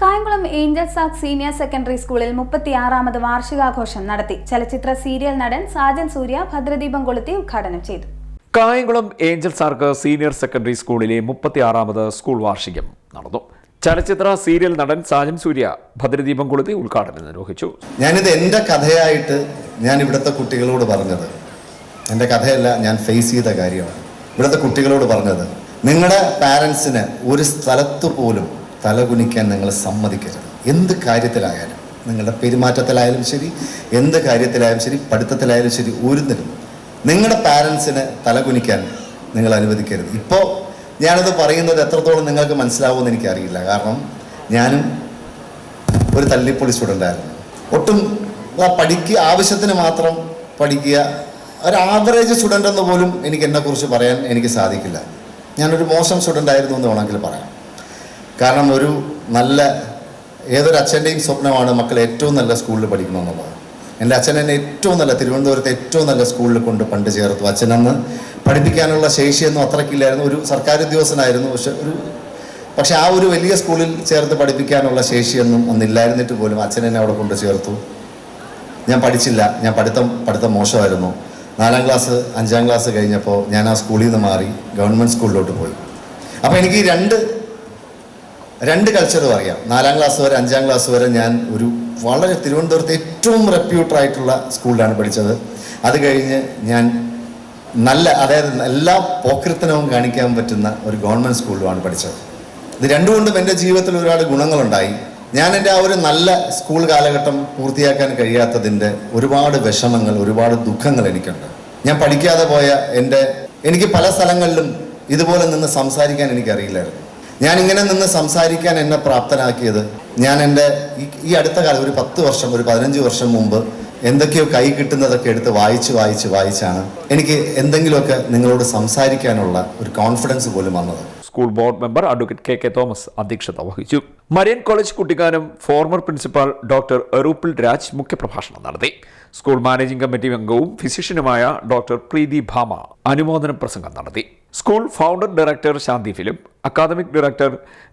Kayamkulam Angels art senior secondary സ്കൂളിൽ മുപ്പത്തിയാറാമത് വാർഷികാഘോഷം നടത്തി. ചലച്ചിത്ര സീരിയൽ നടൻ സാജൻ സൂര്യ ഭദ്രദീപം കൊളുത്തി ഉദ്ഘാടനം ചെയ്തു. Kayamkulam Angels arch senior secondary സ്കൂളിലെ മുപ്പത്തിയാറാമത് സ്കൂൾ വാർഷികം നടന്നു. ചലച്ചിത്ര സീരിയൽ നടൻ സാജൻ സൂര്യ ഭദ്രദീപം കൊളുത്തി ഉദ്ഘാടനം നിർവഹിച്ചു. ഞാനിത് എന്റെ കഥയായിട്ട് ഞാൻ ഇവിടുത്തെ കുട്ടികളോട് പറഞ്ഞത്. എന്റെ കഥയല്ല ഞാൻ ഫേസ് ചെയ്ത കാര്യമാണ്. ഇവിടുത്തെ കുട്ടികളോട് പറഞ്ഞത് നിങ്ങളുടെ പാരൻസിന് ഒരു സ്ഥലത്ത് പോലും തലകുനിക്കാൻ നിങ്ങൾ സമ്മതിക്കരുത്. എന്ത് കാര്യത്തിലായാലും നിങ്ങളുടെ പെരുമാറ്റത്തിലായാലും ശരി എന്ത് കാര്യത്തിലായാലും ശരി പഠിത്തത്തിലായാലും ശരി ഒരുന്നിലും നിങ്ങളുടെ പാരൻസിന് തലകുനിക്കാൻ നിങ്ങൾ അനുവദിക്കരുത്. ഇപ്പോൾ ഞാനത് പറയുന്നത് എത്രത്തോളം നിങ്ങൾക്ക് മനസ്സിലാവുമെന്ന് എനിക്കറിയില്ല. കാരണം ഞാനും ഒരു തല്ലിപ്പൊളി സ്റ്റുഡന്റായിരുന്നു ഒട്ടും പഠിക്കുക ആവശ്യത്തിന് മാത്രം പഠിക്കുക ഒരു ആവറേജ് സ്റ്റുഡന്റ് എന്ന് പോലും എനിക്ക് എന്നെക്കുറിച്ച് പറയാൻ എനിക്ക് സാധിക്കില്ല. ഞാനൊരു മോശം സ്റ്റുഡന്റ് ആയിരുന്നു എന്ന് വേണമെങ്കിൽ പറയാം. കാരണം ഒരു നല്ല ഏതൊരു അച്ഛന്റെയും സ്വപ്നമാണ് മക്കൾ ഏറ്റവും നല്ല സ്കൂളിൽ പഠിക്കണമെന്നുള്ളത് എന്റെ അച്ഛൻ എന്നെ ഏറ്റവും നല്ല തിരുവനന്തപുരത്തെ ഏറ്റവും നല്ല സ്കൂളിൽ കൊണ്ട് പണ്ട് ചേർത്തു. അച്ഛനന്ന് പഠിപ്പിക്കാനുള്ള ശേഷിയൊന്നും അത്രയ്ക്കില്ലായിരുന്നു ഒരു സർക്കാർ ഉദ്യോഗസ്ഥനായിരുന്നു. പക്ഷെ ഒരു പക്ഷെ ആ ഒരു വലിയ സ്കൂളിൽ ചേർത്ത് പഠിപ്പിക്കാനുള്ള ശേഷിയൊന്നും ഒന്നില്ലായിരുന്നിട്ട് പോലും അച്ഛൻ എന്നെ അവിടെ കൊണ്ട് ചേർത്തു. ഞാൻ പഠിച്ചില്ല. ഞാൻ പഠിത്തം പഠിത്തം മോശമായിരുന്നു. നാലാം ക്ലാസ് അഞ്ചാം ക്ലാസ് കഴിഞ്ഞപ്പോൾ ഞാൻ ആ സ്കൂളിൽ നിന്ന് മാറി ഗവൺമെന്റ് സ്കൂളിലോട്ട് പോയി. അപ്പോൾ എനിക്ക് രണ്ട് രണ്ട് കൾച്ചറും അറിയാം. നാലാം ക്ലാസ് വരെ അഞ്ചാം ക്ലാസ് വരെ ഞാൻ ഒരു വളരെ തിരുവനന്തപുരത്ത് ഏറ്റവും റെപ്യൂട്ടറായിട്ടുള്ള സ്കൂളിലാണ് പഠിച്ചത്. അത് കഴിഞ്ഞ് ഞാൻ നല്ല അതായത് എല്ലാ പോക്കൃത്തനവും കാണിക്കാൻ പറ്റുന്ന ഒരു ഗവൺമെന്റ് സ്കൂളിലുമാണ് പഠിച്ചത്. ഇത് രണ്ടുകൊണ്ടും എന്റെ ജീവിതത്തിൽ ഒരുപാട് ഗുണങ്ങളുണ്ടായി. ഞാൻ എന്റെ ആ ഒരു നല്ല സ്കൂൾ കാലഘട്ടം പൂർത്തിയാക്കാൻ കഴിയാത്തതിന്റെ ഒരുപാട് വിഷമങ്ങൾ ഒരുപാട് ദുഃഖങ്ങൾ എനിക്കുണ്ട്. ഞാൻ പഠിക്കാതെ പോയ എന്റെ എനിക്ക് പല സ്ഥലങ്ങളിലും ഇതുപോലെ നിന്ന് സംസാരിക്കാൻ എനിക്കറിയില്ലായിരുന്നു. ഞാൻ ഇങ്ങനെ നിന്ന് സംസാരിക്കാൻ എന്നെ പ്രാപ്തനാക്കിയത്. ഞാൻ എന്റെ ഈ അടുത്ത കാലം ഒരു പത്ത് വർഷം ഒരു പതിനഞ്ച് വർഷം മുമ്പ് എന്തൊക്കെയോ കൈ കിട്ടുന്നതൊക്കെ എടുത്ത് വായിച്ച് വായിച്ച് വായിച്ചാണ് എനിക്ക് എന്തെങ്കിലുമൊക്കെ നിങ്ങളോട് സംസാരിക്കാനുള്ള ഒരു കോൺഫിഡൻസ് പോലും വന്നത്. School board member advocate K K Thomas അധ്യക്ഷത വഹിച്ചു. Marian College Kuttikkanam former principal doctor എറൂപ്പിൾ Raj മുഖ്യപ്രഭാഷണം നടത്തി. സ്കൂൾ മാനേജിംഗ് കമ്മിറ്റി അംഗവും ഫിസിഷ്യനുമായ ഡോക്ടർ പ്രീതി ഭാമ അനുമോദന പ്രസംഗം നടത്തി. School founder director Shanti Philip academic director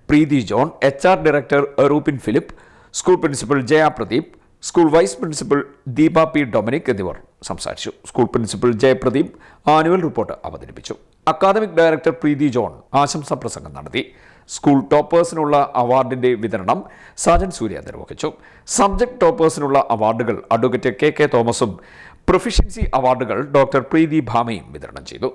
Preethi John H R director Rupin Philip school principal Jaya Pradeep school vice principal Deepa P Dominic എന്നിവർ സംസാരിച്ചു. School principal Jayapradeep annual report അവതരിപ്പിച്ചു. Academic director Preethi John ആശംസാ പ്രസംഗം നടത്തി. School ടോപ്പേഴ്സിനുള്ള അവാർഡിന്റെ വിതരണം സാജൻ സൂര്യ നിർവഹിച്ചു. Subject ടോപ്പേഴ്സിനുള്ള അവാർഡുകൾ അഡ്വക്കേറ്റ് കെ കെ തോമസും പ്രൊഫിഷ്യൻസി അവാർഡുകൾ ഡോക്ടർ പ്രീതി ഭാമയും വിതരണം ചെയ്തു.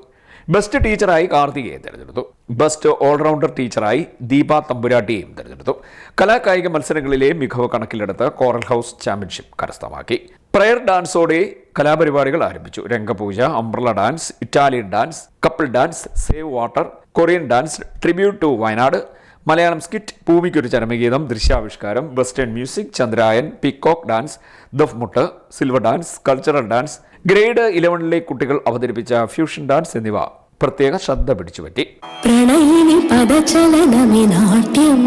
ബെസ്റ്റ് ടീച്ചറായി കാർത്തികയെ തിരഞ്ഞെടുത്തു. ബെസ്റ്റ് ഓൾറൗണ്ടർ ടീച്ചറായി ദീപ തമ്പുരാട്ടിയെയും തിരഞ്ഞെടുത്തു. കലാകായിക മത്സരങ്ങളിലെ മികവ് കണക്കിലെടുത്ത് കോറൽ ഹൗസ് ചാമ്പ്യൻഷിപ്പ് കരസ്ഥമാക്കി. പ്രയർ ഡാൻസോടെ കലാപരിപാടികൾ ആരംഭിച്ചു. Rangapooja umbrella dance Italian dance couple dance save water Korean dance tribute to Wayanad Malayalam skit ഭൂമിക്കൊരു ചരമഗീതം ദൃശ്യാവിഷ്കാരം western music Chandrayaan peacock dance ദഫ്മുട്ട് silver dance cultural dance grade ഇലവനിലെ കുട്ടികൾ അവതരിപ്പിച്ച ഫ്യൂഷൻ ഡാൻസ് എന്നിവ പ്രത്യേക ശ്രദ്ധ പിടിച്ചുപറ്റി. പ്രണയിനി നാട്യം.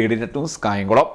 C D Kayamkulam